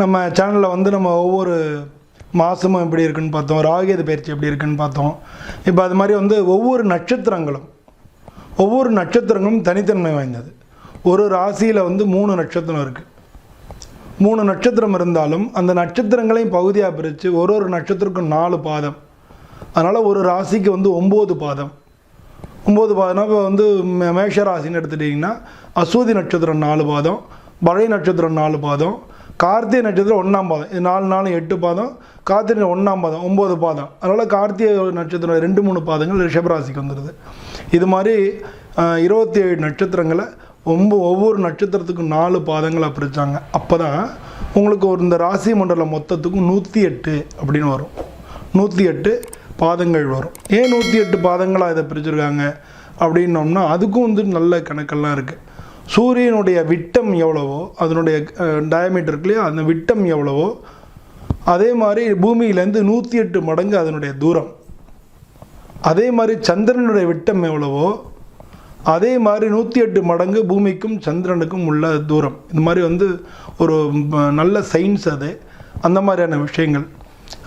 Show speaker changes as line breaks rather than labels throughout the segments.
நம்ம சேனலில் வந்து நம்ம ஒவ்வொரு மாதமும் எப்படி இருக்குன்னு பார்த்தோம் ராகேது பயிற்சி எப்படி இருக்குன்னு பார்த்தோம். இப்போ அது மாதிரி வந்து ஒவ்வொரு நட்சத்திரங்களும் ஒவ்வொரு நட்சத்திரங்களும் தனித்தன்மை வாய்ந்தது. ஒரு ராசியில் வந்து மூணு நட்சத்திரம் இருக்குது மூணு நட்சத்திரம் இருந்தாலும் அந்த நட்சத்திரங்களையும் பகுதியாக பிரித்து ஒரு ஒரு நட்சத்திரக்கும் நாலு பாதம். அதனால் ஒரு ராசிக்கு வந்து ஒம்பது பாதம். ஒம்பது பாதம்னா இப்போ வந்து மேஷ ராசின்னு எடுத்துட்டிங்கன்னா அசூதி நட்சத்திரம் நாலு பாதம் பழைய நட்சத்திரம் நாலு பாதம் கார்த்திகை நட்சத்திரம் ஒன்றாம் பாதம். இது நாலு நாலு எட்டு பாதம். கார்த்திகை ஒன்றாம் பாதம் ஒம்பது பாதம். அதனால் கார்த்திகை நட்சத்திரம் ரெண்டு மூணு பாதங்கள் ரிஷபராசிக்கு வந்துடுது இது மாதிரி இருபத்தி ஏழு நட்சத்திரங்களை ஒம்ப ஒவ்வொரு நட்சத்திரத்துக்கும் நாலு பாதங்களாக பிரித்தாங்க அப்போ தான் உங்களுக்கு ஒரு இந்த ராசி மண்டலம் மொத்தத்துக்கும் நூற்றி எட்டு அப்படின்னு வரும். நூற்றி எட்டு பாதங்கள் வரும். ஏன் நூற்றி எட்டு பாதங்களாக இதை பிரிச்சிருக்காங்க? அப்படின்னோம்னா அதுக்கும் வந்து நல்ல கணக்கெல்லாம் இருக்குது சூரியனுடைய விட்டம் எவ்வளவோ அதனுடைய டயமீட்டர் இருக்கு இல்லையா அந்த விட்டம் எவ்வளவோ அதே மாதிரி பூமியிலேருந்து நூற்றி எட்டு மடங்கு அதனுடைய தூரம். அதே மாதிரி சந்திரனுடைய விட்டம் எவ்வளவோ அதே மாதிரி நூற்றி எட்டு மடங்கு பூமிக்கும் சந்திரனுக்கும் உள்ள தூரம். இந்த மாதிரி வந்து ஒரு நல்ல சயின்ஸ் அது. அந்த மாதிரியான விஷயங்கள்.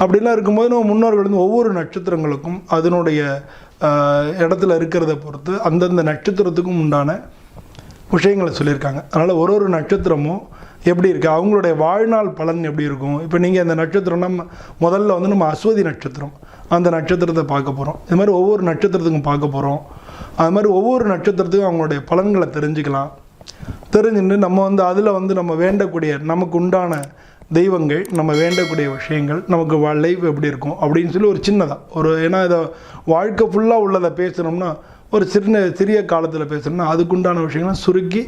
அப்படிலாம் இருக்கும்போது நம்ம முன்னோர்கள் வந்து ஒவ்வொரு நட்சத்திரங்களுக்கும் அதனுடைய இடத்துல இருக்கிறத பொறுத்து அந்தந்த நட்சத்திரத்துக்கும் உண்டான விஷயங்களை சொல்லியிருக்காங்க. அதனால் ஒரு ஒரு நட்சத்திரமும் எப்படி இருக்குது அவங்களுடைய வாழ்நாள் பலன் எப்படி இருக்கும்? இப்போ நீங்கள் அந்த நட்சத்திரம்னா முதல்ல வந்து நம்ம அஸ்வதி நட்சத்திரம். அந்த நட்சத்திரத்தை பார்க்க போகிறோம் இது மாதிரி ஒவ்வொரு நட்சத்திரத்துக்கும் பார்க்க போகிறோம் அது மாதிரி ஒவ்வொரு நட்சத்திரத்துக்கும் அவங்களுடைய பலன்களை தெரிஞ்சுக்கலாம். தெரிஞ்சுட்டு நம்ம வந்து அதில் வந்து நம்ம வேண்டக்கூடிய நமக்கு உண்டான தெய்வங்கள் நம்ம வேண்டக்கூடிய விஷயங்கள் நமக்கு லைஃப் எப்படி இருக்கும்? அப்படின்னு சொல்லி ஒரு சின்னதாக ஒரு ஏன்னா இதை வாழ்க்கை ஃபுல்லாக உள்ளதை பேசணும்னா ஒரு சின்ன சிறிய காலத்தில் பேசணும்னா அதுக்குண்டான விஷயங்களை சுருக்கி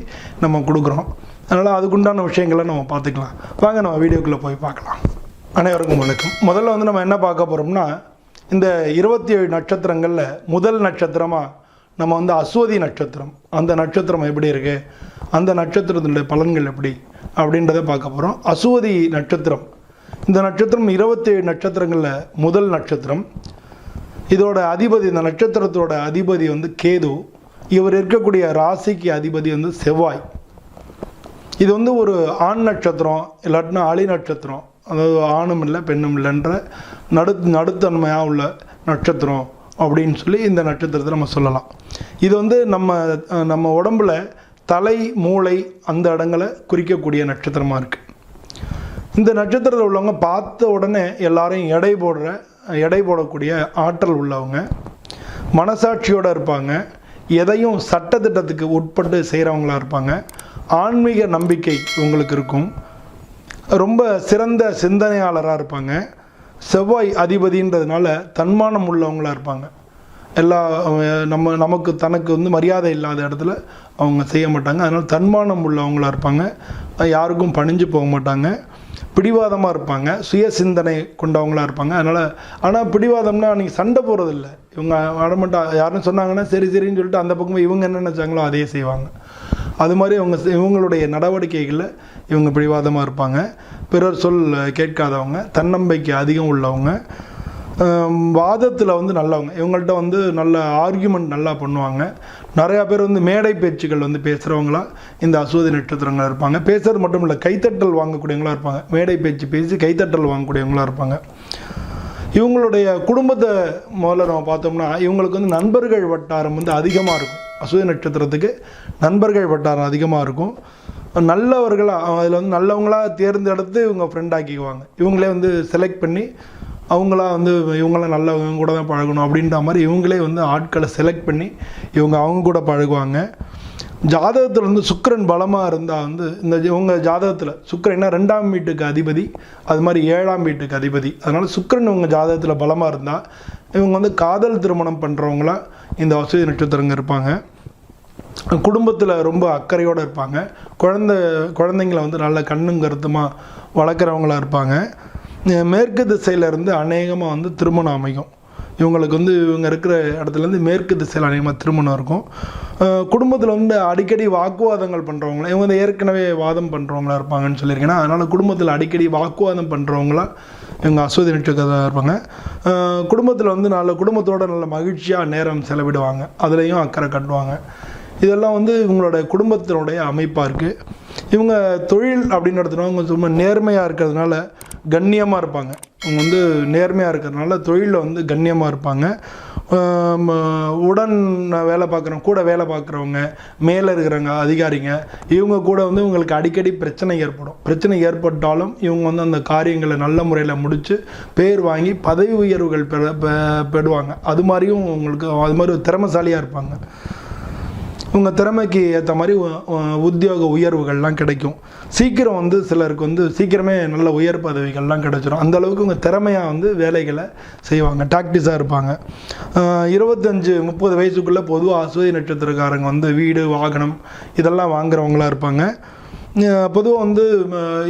நம்ம கொடுக்குறோம். அதனால் அதுக்குண்டான விஷயங்களை நம்ம பார்த்துக்கலாம். வாங்க நம்ம வீடியோக்குள்ளே போய் பார்க்கலாம். அனைவருக்கும் வணக்கம். முதல்ல வந்து நம்ம என்ன பார்க்க போகிறோம்னா இந்த இருபத்தி ஏழு நட்சத்திரங்களில் முதல் நட்சத்திரமாக நம்ம வந்து அஸ்வதி நட்சத்திரம். அந்த நட்சத்திரம் எப்படி இருக்குது அந்த நட்சத்திரத்தினுடைய பலன்கள் எப்படி? அப்படின்றத பார்க்க போகிறோம் அஸ்வதி நட்சத்திரம். இந்த நட்சத்திரம் இருபத்தேழு நட்சத்திரங்களில் முதல் நட்சத்திரம். இதோட அதிபதி இந்த நட்சத்திரத்தோட அதிபதி வந்து கேது. இவர் இருக்கக்கூடிய ராசிக்கு அதிபதி வந்து செவ்வாய். இது வந்து ஒரு ஆண் நட்சத்திரம் இல்லாட்டினா அலி நட்சத்திரம். அதாவது ஆணும் இல்லை பெண்ணும் இல்லைன்ற நடு நடுத்தன்மையாக உள்ள நட்சத்திரம் அப்படின்னு சொல்லி இந்த நட்சத்திரத்தை நம்ம சொல்லலாம். இது வந்து நம்ம நம்ம உடம்புல தலை மூளை அந்த இடங்களை குறிக்கக்கூடிய நட்சத்திரமாக இருக்குது இந்த நட்சத்திரத்தில் உள்ளவங்க பார்த்த உடனே எல்லாரையும் எடை போடுற எடை போடக்கூடிய ஆற்றல் உள்ளவங்க மனசாட்சியோடு இருப்பாங்க எதையும் சட்டத்திட்டத்துக்கு உட்பட்டு செய்கிறவங்களா இருப்பாங்க. ஆன்மீக நம்பிக்கை உங்களுக்கு இருக்கும். ரொம்ப சிறந்த சிந்தனையாளராக இருப்பாங்க. செவ்வாய் அதிபதின்றதுனால தன்மானம் உள்ளவங்களாக இருப்பாங்க. எல்லா நம்ம நமக்கு தனக்கு வந்து மரியாதை இல்லாத இடத்துல அவங்க செய்ய மாட்டாங்க. அதனால் தன்மானம் உள்ளவங்களா இருப்பாங்க. யாருக்கும் பணிஞ்சு போக மாட்டாங்க. பிடிவாதமாக இருப்பாங்க சுய சிந்தனை கொண்டவங்களா இருப்பாங்க. அதனால் ஆனால் பிடிவாதம்னா நீங்கள் சண்டை போகிறதில்ல இவங்க அடமட்டா யாருன்னு சொன்னாங்கன்னா சரி சரின்னு சொல்லிட்டு அந்த பக்கம் இவங்க என்ன நினச்சாங்களோ அதையே செய்வாங்க. அது மாதிரி அவங்க இவங்களுடைய நடவடிக்கைகளில் இவங்க பிடிவாதமாக இருப்பாங்க. பிறர் சொல் கேட்காதவங்க தன்னம்பிக்கை அதிகம் உள்ளவங்க வாதத்தில் வந்து நல்லவங்க. இவங்கள்ட்ட வந்து நல்ல ஆர்கியூமெண்ட் நல்லா பண்ணுவாங்க. நிறையா பேர் வந்து மேடை பேச்சுகள் வந்து பேசுகிறவங்களா இந்த அஸ்வதி நட்சத்திரங்களாக இருப்பாங்க. பேசுறது மட்டும் இல்லை கைத்தட்டல் வாங்கக்கூடியவங்களா இருப்பாங்க. மேடை பேச்சு பேசி கைத்தட்டல் வாங்கக்கூடியவங்களா இருப்பாங்க. இவங்களுடைய குடும்பத்தை முதல்ல நம்ம பார்த்தோம்னா இவங்களுக்கு வந்து நண்பர்கள் வட்டாரம் வந்து அதிகமாக இருக்கும். அசுய நட்சத்திரத்துக்கு நண்பர்கள் வட்டாரம் அதிகமாக இருக்கும். நல்லவர்களாக அதில் வந்து நல்லவங்களாக தேர்ந்தெடுத்து இவங்க ஃப்ரெண்ட் ஆக்கிக்குவாங்க. இவங்களே வந்து செலக்ட் பண்ணி அவங்களா வந்து இவங்களாம் நல்லவங்க கூட தான் பழகணும் அப்படின்ற மாதிரி இவங்களே வந்து ஆட்களை செலக்ட் பண்ணி இவங்க அவங்க கூட பழகுவாங்க. ஜாதகத்தில் வந்து சுக்கிரன் பலமாக இருந்தால் வந்து இந்த இவங்க ஜாதகத்தில் சுக்கரன்னா ரெண்டாம் வீட்டுக்கு அதிபதி அது மாதிரி ஏழாம் வீட்டுக்கு அதிபதி. அதனால் சுக்கரன் இவங்க ஜாதகத்தில் பலமாக இருந்தால் இவங்க வந்து காதல் திருமணம் பண்ணுறவங்களாம் இந்த வசதி நட்சத்திரங்க இருப்பாங்க. குடும்பத்தில் ரொம்ப அக்கறையோடு இருப்பாங்க. குழந்த குழந்தைங்கள வந்து நல்ல கண்ணும் கருத்துமாக வளர்க்குறவங்களா இருப்பாங்க. மேற்கு திசையில இருந்து அநேகமாக வந்து திருமணம் அமையும். இவங்களுக்கு வந்து இவங்க இருக்கிற இடத்துலேருந்து மேற்கு திசையில் அநேகமாக திருமணம் இருக்கும். குடும்பத்தில் வந்து அடிக்கடி வாக்குவாதங்கள் பண்ணுறவங்களா இவங்க வந்து ஏற்கனவே வாதம் பண்ணுறவங்களா இருப்பாங்கன்னு சொல்லியிருக்கேன். அதனால் குடும்பத்தில் அடிக்கடி வாக்குவாதம் பண்ணுறவங்களா இவங்க அஸ்வதி நட்சத்திரதாக இருப்பாங்க. குடும்பத்தில் வந்து நல்ல குடும்பத்தோட நல்ல மகிழ்ச்சியாக நேரம் செலவிடுவாங்க. அதுலேயும் அக்கறை கட்டுவாங்க. இதெல்லாம் வந்து இவங்களோட குடும்பத்தினுடைய அமைப்பாக இருக்குது இவங்க தொழில் அப்படின்னு எடுத்தோம்னா அவங்க சும்மா நேர்மையாக இருக்கிறதுனால கண்ணியமாக இருப்பாங்க. அவங்க வந்து நேர்மையாக இருக்கிறதுனால தொழிலில் வந்து கண்ணியமாக இருப்பாங்க. உடன் வேலை பார்க்குறவங்க கூட வேலை பார்க்குறவங்க மேலே இருக்கிறவங்க அதிகாரிங்க இவங்க கூட வந்து இவங்களுக்கு அடிக்கடி பிரச்சனை ஏற்படும். பிரச்சனை ஏற்பட்டாலும் இவங்க வந்து அந்த காரியங்களை நல்ல முறையில் முடித்து பேர் வாங்கி பதவி உயர்வுகள் பெற பெ- பெறுவாங்க. அது மாதிரியும் உங்களுக்கு அது மாதிரி ஒரு திறமைசாலியாக இருப்பாங்க. உங்கள் திறமைக்கு ஏற்ற மாதிரி உத்தியோக உயர்வுகள்லாம் கிடைக்கும். சீக்கிரம் வந்து சிலருக்கு வந்து சீக்கிரமே நல்ல உயர் பதவிகள்லாம் கிடைச்சிரும். அந்த அளவுக்கு உங்கள் திறமையாக வந்து வேலைகளை செய்வாங்க. டாக்டிஸாக இருப்பாங்க. இருபத்தஞ்சு முப்பது வயசுக்குள்ளே பொதுவாக அசுவை நட்சத்திரக்காரங்க வந்து வீடு வாகனம் இதெல்லாம் வாங்குறவங்களா இருப்பாங்க. பொதுவாக வந்து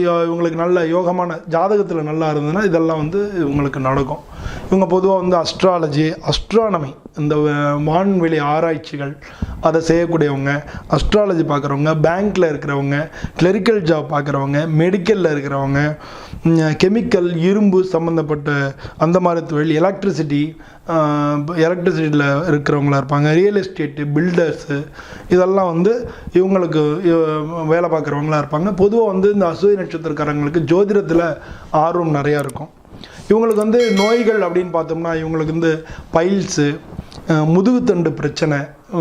இவங்களுக்கு நல்ல யோகமான ஜாதகத்தில் நல்லா இருந்ததுன்னா இதெல்லாம் வந்து இவங்களுக்கு நடக்கும். இவங்க பொதுவாக வந்து அஸ்ட்ராலஜி அஸ்ட்ரானமி இந்த வான்வெளி ஆராய்ச்சிகள் அதை செய்யக்கூடியவங்க அஸ்ட்ராலஜி பார்க்குறவங்க பேங்க்கில் இருக்கிறவங்க கிளரிக்கல் ஜாப் பார்க்குறவங்க மெடிக்கலில் இருக்கிறவங்க கெமிக்கல் இரும்பு சம்மந்தப்பட்ட அந்த மாதிரி தொழில் எலக்ட்ரிசிட்டி எலக்ட்ரிசிட்டியில் இருக்கிறவங்களா இருப்பாங்க ரியல் எஸ்டேட்டு பில்டர்ஸு இதெல்லாம் வந்து இவங்களுக்கு வேலை பார்க்குறவங்களா இருப்பாங்க. பொதுவாக வந்து இந்த அசுவை நட்சத்திரக்காரங்களுக்கு ஜோதிடத்தில் ஆர்வம் நிறையா இருக்கும். இவங்களுக்கு வந்து நோய்கள் அப்படின்னு பார்த்தோம்னா இவங்களுக்கு வந்து பைல்ஸு முதுகுத்தண்டு பிரச்சனை.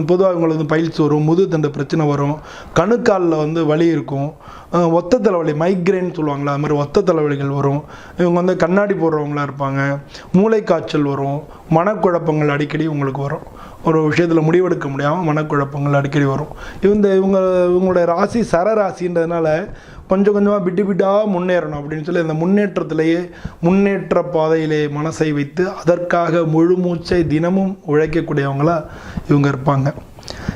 பொதுவாக இவங்களுக்கு வந்து பைல்ஸ் வரும் முதுகுத்தண்டு பிரச்சனை வரும். கணுக்காலில் வந்து வலி இருக்கும். ஒத்த தலைவலி மைக்ரேன் சொல்லுவாங்களா அது மாதிரி ஒத்த தலைவலிகள் வரும். இவங்க வந்து கண்ணாடி போடுறவங்களா இருப்பாங்க. மூளைக்காய்ச்சல் வரும். மனக்குழப்பங்கள் அடிக்கடி உங்களுக்கு வரும். ஒரு விஷயத்தில் முடிவெடுக்க முடியாமல் மனக்குழப்பங்கள் அடிக்கடி வரும். இந்த இவங்க இவங்களுடைய ராசி சர ராசின்றதுனால கொஞ்சம் கொஞ்சமாக பிட்டு பிட்டாக முன்னேறணும் அப்படின்னு சொல்லி இந்த முன்னேற்றத்திலேயே முன்னேற்ற பாதையிலே மனசை வைத்து அதற்காக முழு மூச்சை தினமும் உழைக்கக்கூடியவங்களாக இவங்க இருப்பாங்க.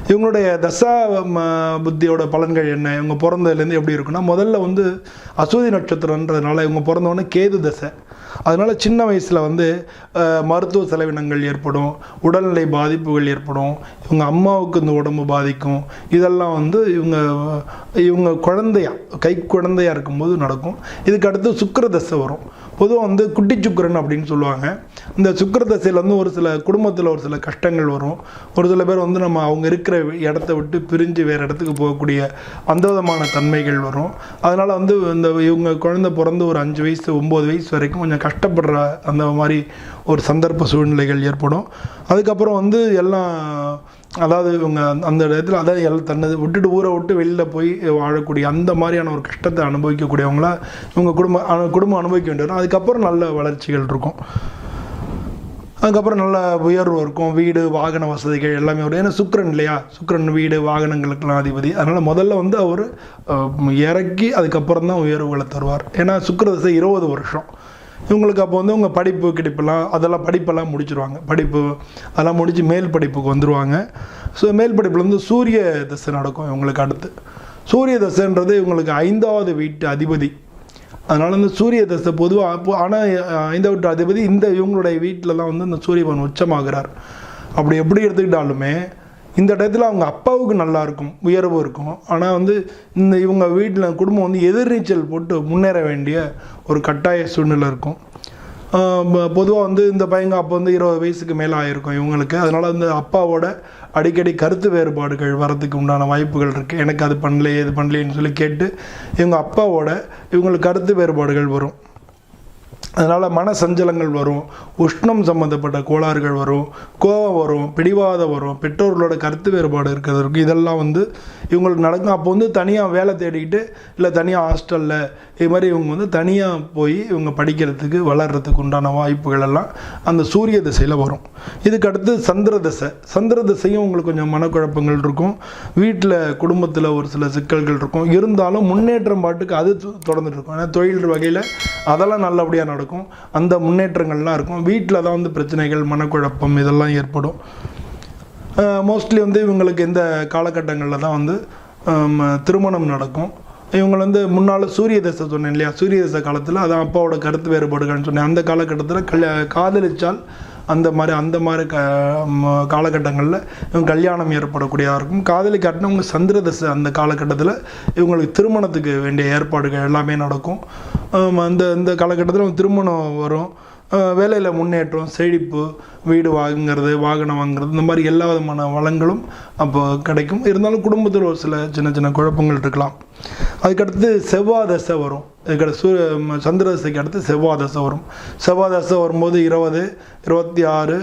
இவங்களுடைய தசா ம, புத்தியோட பலன்கள் என்ன? இவங்க பிறந்ததுலேருந்து எப்படி இருக்குன்னா முதல்ல வந்து அசூதி நட்சத்திரன்றதுனால இவங்க பிறந்தவொடனே கேது தசை. அதனால் சின்ன வயசில் வந்து மருத்துவ செலவினங்கள் ஏற்படும் உடல்நிலை பாதிப்புகள் ஏற்படும் இவங்க அம்மாவுக்கு இந்த உடம்பு பாதிக்கும் இதெல்லாம் வந்து இவங்க இவங்க குழந்தையா கை குழந்தையா இருக்கும்போது நடக்கும். இதுக்கு அடுத்து சுக்கர தசை வரும். பொதுவாக வந்து குட்டி சுக்கரன் அப்படின்னு சொல்லுவாங்க. இந்த சுக்கர தசையில் வந்து ஒரு சில குடும்பத்தில் ஒரு சில கஷ்டங்கள் வரும். ஒரு சில பேர் வந்து நம்ம அவங்க இருக்கிற இடத்த விட்டு பிரிஞ்சு வேறு இடத்துக்கு போகக்கூடிய அந்த விதமான தன்மைகள் வரும். அதனால் வந்து இந்த இவங்க குழந்தை பிறந்து ஒரு அஞ்சு வயசு ஒம்பது வயசு வரைக்கும் கொஞ்சம் கஷ்டப்படுற அந்த மாதிரி ஒரு சந்தர்ப்ப சூழ்நிலைகள் ஏற்படும். அதுக்கப்புறம் வந்து எல்லாம் அதாவது இவங்க அந்த- இடத்துல அதாவது எல்லாம் தன்னது விட்டுட்டு ஊரை விட்டு வெளியில் போய் வாழக்கூடிய அந்த மாதிரியான ஒரு கஷ்டத்தை அனுபவிக்கக்கூடியவங்கள இவங்க குடும்பம் குடும்பம் அனுபவிக்க வேண்டி வரும். அதுக்கப்புறம் நல்ல வளர்ச்சிகள் இருக்கும். அதுக்கப்புறம் நல்ல உயர்வு இருக்கும். வீடு வாகன வசதிகள் எல்லாமே வரும். ஏன்னா சுக்கிரன் இல்லையா? சுக்கிரன் வீடு வாகனங்களுக்கெல்லாம் அதிபதி. அதனால் முதல்ல வந்து அவர் இறக்கி அதுக்கப்புறம் தான் உயர்வுகளை தருவார். ஏன்னா சுக்கர தசை இருபது வருஷம். இவங்களுக்கு அப்போ வந்து உங்கள் படிப்பு கிடைப்பெல்லாம் அதெல்லாம் படிப்பெல்லாம் முடிச்சிருவாங்க. படிப்பு அதெல்லாம் முடித்து மேல் படிப்புக்கு வந்துடுவாங்க ஸோ மேல் படிப்பில் வந்து சூரிய தசை நடக்கும் இவங்களுக்கு அடுத்து. சூரிய தசைன்றது இவங்களுக்கு ஐந்தாவது வீட்டு அதிபதி. அதனால் இந்த சூரிய தசை பொதுவாக அப்போ ஆனால் ஐந்தாவது வீட்டு அதிபதி இந்த இவங்களுடைய வீட்டில் தான் வந்து இந்த சூரியபவன் உச்சமாகிறார். அப்படி எப்படி எடுத்துக்கிட்டாலுமே இந்த இடத்துல அவங்க அப்பாவுக்கு நல்லா இருக்கும் உயர்வு இருக்கும். ஆனால் வந்து இந்த இவங்க வீட்டில் குடும்பம் வந்து எதிர்நீச்சல் போட்டு முன்னேற வேண்டிய ஒரு கட்டாய சூழ்நிலை இருக்கும். பொதுவாக வந்து இந்த பையங்க அப்போ வந்து இருபது வயசுக்கு மேலே ஆயிருக்கும் இவங்களுக்கு. அதனால் வந்து அப்பாவோட அடிக்கடி கருத்து வேறுபாடுகள் வரதுக்கு உண்டான வாய்ப்புகள் இருக்குது எனக்கு அது பண்ணலையே இது பண்ணலையேன்னு சொல்லி கேட்டு இவங்க அப்பாவோட இவங்களுக்கு கருத்து வேறுபாடுகள் வரும். அதனால் மன சஞ்சலங்கள் வரும் உஷ்ணம் சம்மந்தப்பட்ட கோளாறுகள் வரும் கோபம் வரும் பிடிவாதம் வரும் பெற்றோர்களோட கருத்து வேறுபாடு இருக்கிறது இருக்கும் இதெல்லாம் வந்து இவங்களுக்கு நடக்கும். அப்போ வந்து தனியாக வேலை தேடிக்கிட்டு இல்லை தனியாக ஹாஸ்டலில் இது மாதிரி இவங்க வந்து தனியாக போய் இவங்க படிக்கிறதுக்கு வளர்கிறதுக்கு உண்டான வாய்ப்புகள் எல்லாம் அந்த சூரிய திசையில் வரும். இதுக்கு அடுத்து சந்திர திசை. சந்திர திசையும் உங்களுக்கு கொஞ்சம் மனக்குழப்பங்கள் இருக்கும். வீட்டில் குடும்பத்தில் ஒரு சில சிக்கல்கள் இருக்கும். இருந்தாலும் முன்னேற்றம் பாட்டுக்கு அது தொ- தொடர்ந்துட்டு இருக்கும். ஏன்னா தொழில் வகையில் அதெல்லாம் நல்லபடியாக நடக்கும். இருக்கும். அந்த முன்னேற்றங்கள்லாம் இருக்கும். வீட்டில் தான் வந்து பிரச்சனைகள் மனக்குழப்பம் இதெல்லாம் ஏற்படும். மோஸ்ட்லி வந்து இவங்களுக்கு இந்த காலகட்டங்களில் தான் வந்து திருமணம் நடக்கும். இவங்க வந்து முன்னால் சூரிய தசை சொன்னேன் இல்லையா? சூரிய தசை காலத்தில் அதான் அப்பாவோட கருத்து வேறுபாடுகள்னு சொன்னேன். அந்த காலகட்டத்தில் கல்யா காதலிச்சால் அந்த மாதிரி அந்த மாதிரி க ம- காலகட்டங்களில் இவங்க கல்யாணம் ஏற்படக்கூடியதாக இருக்கும். காதலி காட்டினவங்க சந்திர தசை அந்த காலகட்டத்தில் இவங்களுக்கு திருமணத்துக்கு வேண்டிய ஏற்பாடுகள் எல்லாமே நடக்கும். அந்த இந்த காலகட்டத்தில் திருமணம் வரும். வேலையில் முன்னேற்றம் செழிப்பு வீடு வாங்குறது வாகனம் வாங்குறது இந்த மாதிரி எல்லா விதமான வளங்களும் அப்போ கிடைக்கும். இருந்தாலும் குடும்பத்தில் ஒரு சில சின்ன சின்ன குழப்பங்கள் இருக்கலாம். அதுக்கடுத்து செவ்வாய் தசை வரும். இதுக்கடுத்து சூரிய சந்திர தசைக்கு அடுத்து செவ்வாய் தசை வரும். செவ்வாய் தசை வரும்போது இருபது இருபத்தி ஆறு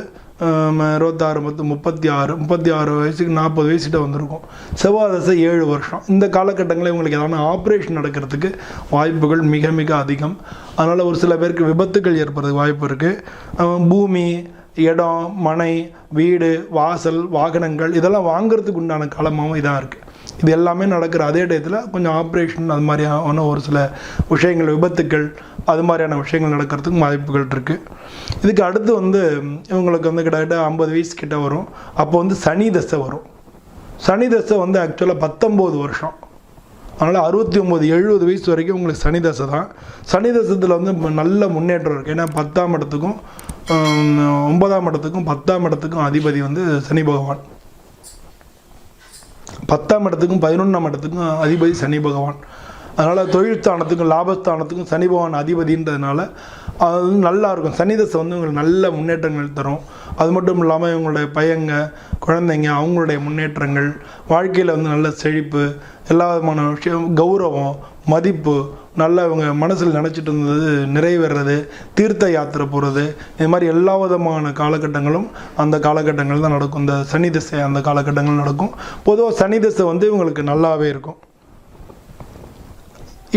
இருபத்தாறு பத்து முப்பத்தி ஆறு முப்பத்தி ஆறு வயசுக்கு நாற்பது வயசுகிட்ட வந்திருக்கும். செவ்வாய் தசை ஏழு வருஷம். இந்த காலகட்டங்களில் இவங்களுக்கு ஏதாவது ஆப்ரேஷன் நடக்கிறதுக்கு வாய்ப்புகள் மிக மிக அதிகம். அதனால் ஒரு சில பேருக்கு விபத்துகள் ஏற்படுறதுக்கு வாய்ப்பு இருக்குது பூமி இடம் மனை வீடு வாசல் வாகனங்கள் இதெல்லாம் வாங்குறதுக்கு உண்டான காலமாகவும் இதாக இருக்குது இது எல்லாமே நடக்கிற அதே டயத்தில் கொஞ்சம் ஆப்ரேஷன் அது மாதிரியான ஒரு சில விஷயங்கள் விபத்துக்கள் அது மாதிரியான விஷயங்கள் நடக்கிறதுக்கு வாய்ப்புகள் இருக்குது இதுக்கு அடுத்து வந்து இவங்களுக்கு வந்து கிட்டத்தட்ட ஐம்பது வயசு கிட்ட வரும். அப்போ வந்து சனி தசை வரும். சனி தசை வந்து ஆக்சுவலாக பத்தொம்போது வருஷம். அதனால் அறுபத்தி ஒம்பது எழுபது வயசு வரைக்கும் உங்களுக்கு சனி தசை தான். சனி தசத்தில் வந்து நல்ல முன்னேற்றம் இருக்குது ஏன்னா பத்தாம் இடத்துக்கும் ஒன்பதாம் இடத்துக்கும் பத்தாம் இடத்துக்கும் அதிபதி வந்து சனி பகவான். பத்தாம் இடத்துக்கும் பதினொன்றாம் இடத்துக்கும் அதிபதி சனி பகவான். அதனால் தொழில் ஸ்தானத்துக்கும் லாபஸ்தானத்துக்கும் சனி பகவான் அதிபதின்றதுனால அது வந்து நல்லா இருக்கும் சனி தசை வந்து உங்களுக்கு நல்ல முன்னேற்றங்கள் தரும். அது மட்டும் இல்லாமல் இவங்களுடைய பையங்க குழந்தைங்க அவங்களுடைய முன்னேற்றங்கள் வாழ்க்கையில் வந்து நல்ல செழிப்பு எல்லா விதமான விஷயம் கௌரவம் மதிப்பு நல்லா இவங்க மனசில் நினச்சிட்டு இருந்தது நிறைவேறது தீர்த்த யாத்திரை போகிறது இது மாதிரி எல்லா விதமான காலகட்டங்களும் அந்த காலகட்டங்கள் தான் நடக்கும். இந்த சனி திசை அந்த காலகட்டங்கள் நடக்கும். பொதுவாக சனி திசை வந்து இவங்களுக்கு நல்லாவே இருக்கும்.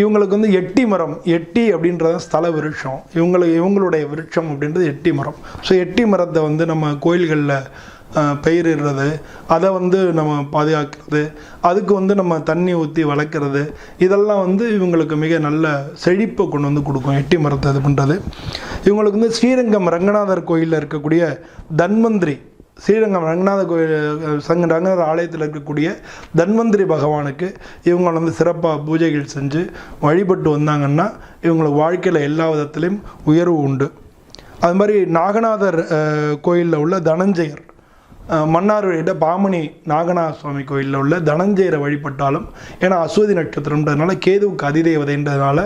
இவங்களுக்கு வந்து எட்டி மரம் எட்டி அப்படின்றது ஸ்தல விருட்சம். இவங்களுக்கு இவங்களுடைய விருட்சம் அப்படின்றது எட்டி மரம். ஸோ எட்டி மரத்தை வந்து நம்ம கோயில்களில் பயிரிடுறது அதை வந்து நம்ம பாதுகாக்கிறது அதுக்கு வந்து நம்ம தண்ணி ஊற்றி வளர்க்குறது இதெல்லாம் வந்து இவங்களுக்கு மிக நல்ல செழிப்பை கொண்டு வந்து கொடுக்கும். எட்டி மரத்தை இது பண்ணுறது இவங்களுக்கு வந்து ஸ்ரீரங்கம் ரங்கநாதர் கோயிலில் இருக்கக்கூடிய தன்வந்திரி ஸ்ரீரங்கம் ரங்கநாத கோயில் சங்க ரங்கநாதர் ஆலயத்தில் இருக்கக்கூடிய தன்வந்திரி பகவானுக்கு இவங்க வந்து சிறப்பாக பூஜைகள் செஞ்சு வழிபட்டு வந்தாங்கன்னா இவங்களுக்கு வாழ்க்கையில் எல்லா விதத்துலேயும் உயர்வு உண்டு. அது மாதிரி நாகநாதர் கோயிலில் உள்ள தனஞ்சயர் அஹ், மன்னார்வழியிட்ட பாமணி நாகநாத சுவாமி கோயிலில் உள்ள தனஞ்சயரை வழிபட்டாலும் ஏன்னா அஸ்வதி நட்சத்திரம்ன்றதுனால கேதுவுக்கு அதிதேவதைன்றதுனால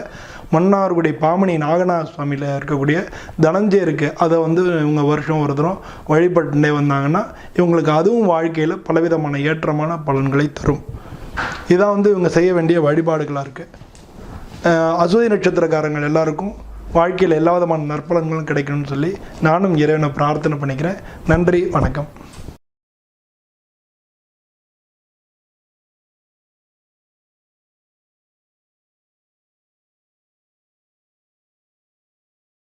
மன்னார்குடி பாமணி நாகநாத சுவாமியில் இருக்கக்கூடிய தனஞ்சயருக்கு அதை வந்து இவங்க வருஷம் ஒரு தரம் வழிபட்டுட்டே வந்தாங்கன்னா இவங்களுக்கு அதுவும் வாழ்க்கையில் பலவிதமான ஏற்றமான பலன்களை தரும். இதான் வந்து இவங்க செய்ய வேண்டிய வழிபாடுகளாக இருக்குது அஸ்வதி நட்சத்திரக்காரங்கள் எல்லாருக்கும் வாழ்க்கையில் எல்லா விதமான நற்பலன்களும் கிடைக்கணும்னு சொல்லி நானும் இறைவனை பிரார்த்தனை பண்ணிக்கிறேன். நன்றி வணக்கம்.